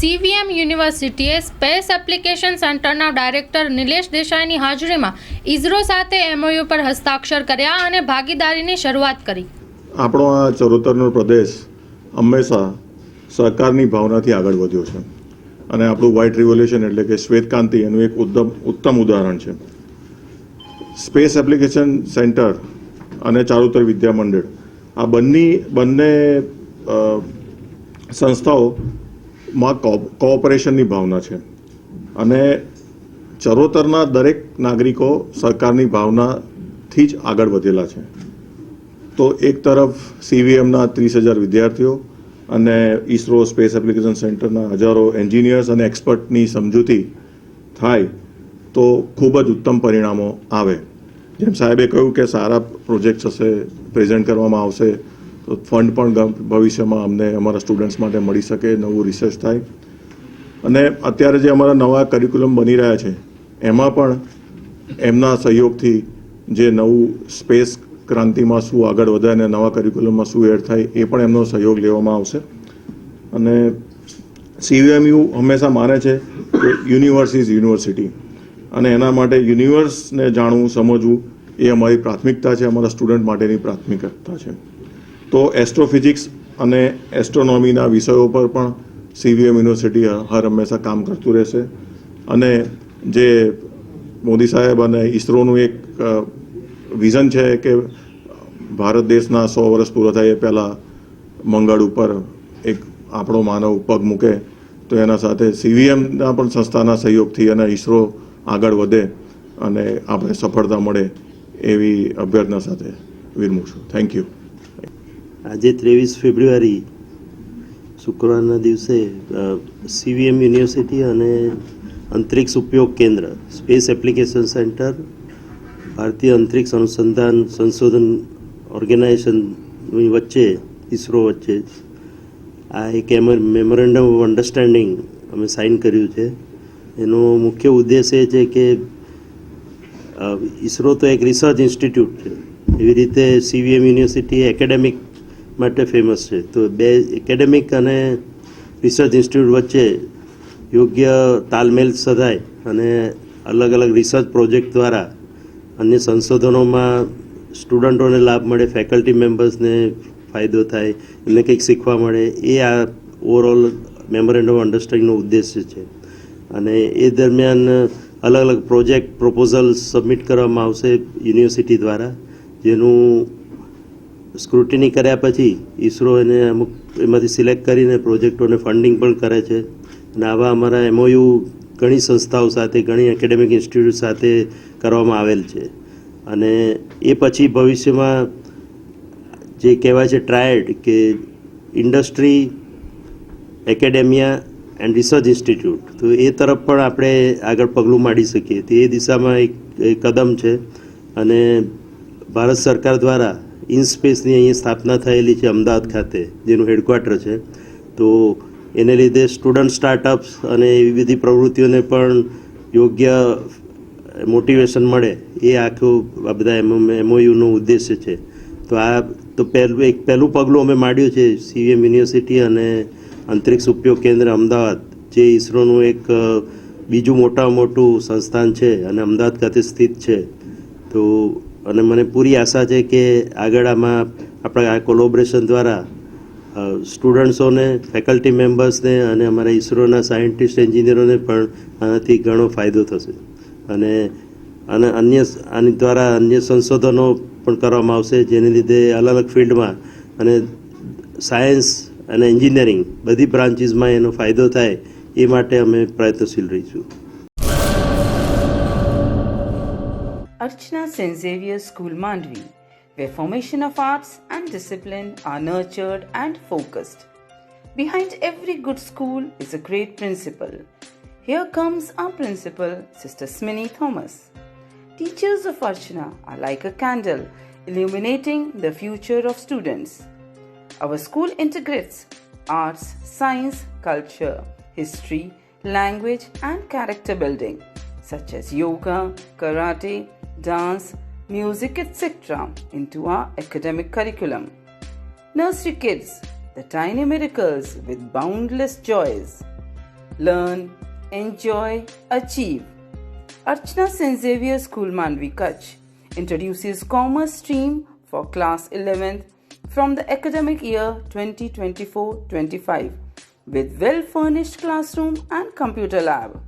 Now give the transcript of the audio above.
CVM યુનિવર્સિટીએ space application સેન્ટરના director Nilesh દેસાઈની હાજરીમાં ઇસરો સાથે એમઓયુ પર હસ્તાક્ષર કર્યા અને ભાગીદારીની શરૂઆત કરી. આપણો આ ચરોતરનો પ્રદેશ હંમેશા સહકારની ભાવનાથી આગળ વધ્યો છે. અને આપણું વ્હાઇટ રિવોલ્યુશન એટલે કે શ્વેતક્રાંતિ એનું એક ઉત્તમ ઉત્તમ ઉદાહરણ છે. સ્પેસ એપ્લિકેશન સેન્ટર અને ચારુતર વિદ્યામંડળ આ બંને બંને અ, કો- કોઓપરેશનની ભાવના છે. અને ચરોતરના દરેક નાગરિકો સરકારની ભાવનાથી જ આગળ વધેલા છે. તો એક તરફ સીવીએમના ત્રીસ હજાર વિદ્યાર્થીઓ અને ઇસરો સ્પેસ એપ્લિકેશન સેન્ટરના હજારો એન્જિનિયર્સ અને એક્સપર્ટની સમજૂતી થાય તો ખૂબ જ ઉત્તમ પરિણામો આવે. જેમ સાહેબે કહ્યું કે સારા પ્રોજેક્ટ્સ હશે પ્રેઝન્ટ કરવામાં આવશે ફંડ પણ ભવિષ્યમાં અમને અમારા સ્ટુડન્ટ્સ માટે મળી શકે, નવું રિસર્ચ થાય. અને અત્યારે જે અમારા નવા કરિક્યુલમ બની રહ્યા છે, એમાં પણ એમના સહયોગથી જે નવું સ્પેસ ક્રાંતિમાં શું આગળ વધે અને નવા કરિક્યુલમમાં શું એડ થાય, એ પણ એમનો સહયોગ લેવામાં આવશે. અને સીવીએમયુ હંમેશા માને છે કે યુનિવર્સ ઇઝ યુનિવર્સિટી અને એના માટે યુનિવર્સને જાણવું, સમજવું એ અમારી પ્રાથમિકતા છે, અમારા સ્ટુડન્ટ માટેની પ્રાથમિકતા છે. તો એસ્ટ્રોફિઝિક્સ અને એસ્ટ્રોનોમીના વિષયો પર પણ સીવીએમ યુનિવર્સિટી હર હંમેશા કામ કરતું રહેશે. અને જે મોદી સાહેબ અને ઇસરોનું એક વિઝન છે કે ભારત દેશના સો વર્ષ પૂરા થાય એ પહેલાં મંગળ ઉપર એક આપણો માનવ પગ મૂકે, તો એના સાથે સીવીએમના પણ સંસ્થાના સહયોગથી અને ઇસરો આગળ વધે અને આપણે સફળતા મળે એવી અભ્યર્થના સાથે વિરમું છું. થેન્ક યુ આજે ત્રેવીસ ફેબ્રુઆરી, શુક્રવારના દિવસે સીવીએમ યુનિવર્સિટી અને અંતરિક્ષ ઉપયોગ કેન્દ્ર, સ્પેસ એપ્લિકેશન સેન્ટર, ભારતીય અંતરિક્ષ અનુસંધાન સંશોધન ઓર્ગેનાઇઝેશનની વચ્ચે, ઇસરો વચ્ચે, આ એક મેમોરેન્ડમ ઓફ અન્ડરસ્ટેન્ડિંગ અમે સાઇન કર્યું છે. એનો મુખ્ય ઉદ્દેશ એ છે કે ઇસરો તો એક રિસર્ચ ઇન્સ્ટિટ્યૂટ છે. એવી રીતે સીવીએમ યુનિવર્સિટી એકેડેમિક માટે ફેમસ છે. તો બે એકેડેમિક અને રિસર્ચ ઇન્સ્ટિટ્યૂટ વચ્ચે યોગ્ય તાલમેલ સધાય અને અલગ અલગ રિસર્ચ પ્રોજેક્ટ દ્વારા અન્ય સંશોધનોમાં સ્ટુડન્ટોને લાભ મળે ફેકલ્ટી મેમ્બર્સને ફાયદો થાય, એમને કંઈક શીખવા મળે, એ આ ઓવરઓલ મેમોરેન્ડમ અન્ડરસ્ટેન્ડિંગનો ઉદ્દેશ્ય છે. અને એ દરમિયાન અલગ અલગ પ્રોજેક્ટ પ્રપોઝલ સબમિટ કરવામાં આવશે યુનિવર્સિટી દ્વારા, જેનું સ્ક્રુટિની કર્યા પછી ઈસરો એને અમુક એમાંથી સિલેક્ટ કરીને પ્રોજેક્ટોને ફંડિંગ પણ કરે છે. અને આવા અમારા એમઓયુ ઘણી સંસ્થાઓ સાથે, ઘણી એકેડેમિક ઇન્સ્ટિટ્યૂટ સાથે કરવામાં આવેલ છે. અને એ પછી ભવિષ્યમાં જે કહેવાય છે ટ્રાયડ કે industry, academia and research institute. તો એ તરફ પણ આપણે આગળ પગલું માંડી શકીએ. તો એ દિશામાં એક કદમ છે. અને ભારત સરકાર દ્વારા ઇનસ્પેસની અહીં સ્થાપના થયેલી છે અમદાવાદ ખાતે, જેનું હેડક્વાર્ટર છે. તો એને લીધે સ્ટુડન્ટ સ્ટાર્ટઅપ્સ અને એવી બધી પ્રવૃત્તિઓને પણ યોગ્ય મોટિવેશન મળે. એ આખું આ બધા એમઓયુનો ઉદ્દેશ્ય છે. તો આ, તો પહેલું, એક પહેલું પગલું અમે માંડ્યું છે સીવીએમ યુનિવર્સિટી અને અંતરિક્ષ ઉપયોગ કેન્દ્ર અમદાવાદ, જે ઇસરોનું એક, બીજું મોટામાં મોટું સંસ્થાન છે અને અમદાવાદ ખાતે સ્થિત છે. તો અને મને પૂરી આશા છે કે આગળ આમાં આપણા આ કોલોબરેશન દ્વારા સ્ટુડન્ટ્સોને ફેકલ્ટી મેમ્બર્સને અને અમારા ઇસરોના સાયન્ટિસ્ટ એન્જિનિયરોને પણ આનાથી ઘણો ફાયદો થશે. અને અને અન્ય, આની દ્વારા અન્ય સંશોધનો પણ કરવામાં આવશે, જેને લીધે અલગ અલગ ફિલ્ડમાં અને સાયન્સ અને એન્જિનિયરિંગ બધી બ્રાન્ચીસમાં એનો ફાયદો થાય એ માટે અમે પ્રયત્નશીલ રહીશું. Archana St. School Mandvi, where formation of arts and discipline are nurtured and focused. Behind every good school is a great principal. Here comes our principal, Sister Smini Thomas. Teachers of Archana are like a candle illuminating the future of students. Our school integrates arts, science, culture, history, language, and character building, such as yoga, karate, dance, music, etc., into our academic curriculum. Nursery kids, the tiny miracles with boundless joys. learn, enjoy, achieve. Archana St. Xavier School Mandvi Kutch introduces Commerce stream for class 11th from the academic year 2024-25 with well-furnished classroom and computer lab.